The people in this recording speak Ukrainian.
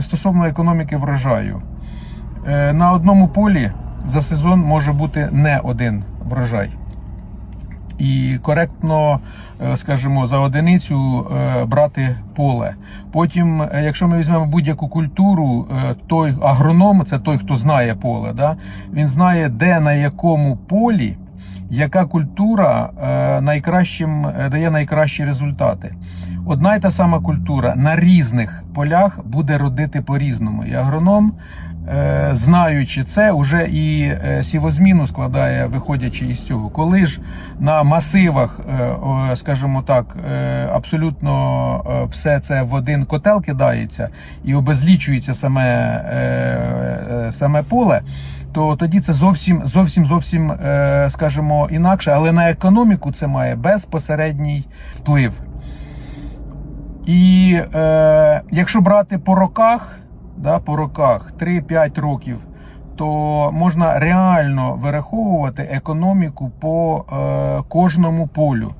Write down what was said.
Стосовно економіки врожаю, Е, на одному полі за сезон може бути не один врожай. І коректно, е, скажімо, за одиницю е, брати поле. Потім, е, якщо ми візьмемо будь-яку культуру, е, той агроном, це той, хто знає поле, да? він знає, де на якому полі яка культура е, найкращим е, дає найкращі результати. Одна й та сама культура на різних полях буде родити по-різному. І агроном, е, знаючи це, вже і е, сівозміну складає, виходячи із цього. Коли ж на масивах, е, скажімо так, абсолютно все це в один котел кидається і обезлічується саме, саме поле. То тоді це зовсім зовсім зовсім, скажімо, інакше, але на економіку це має безпосередній вплив. І е, якщо брати по роках, да, по роках 3-5 років, то можна реально вираховувати економіку по е, кожному полю.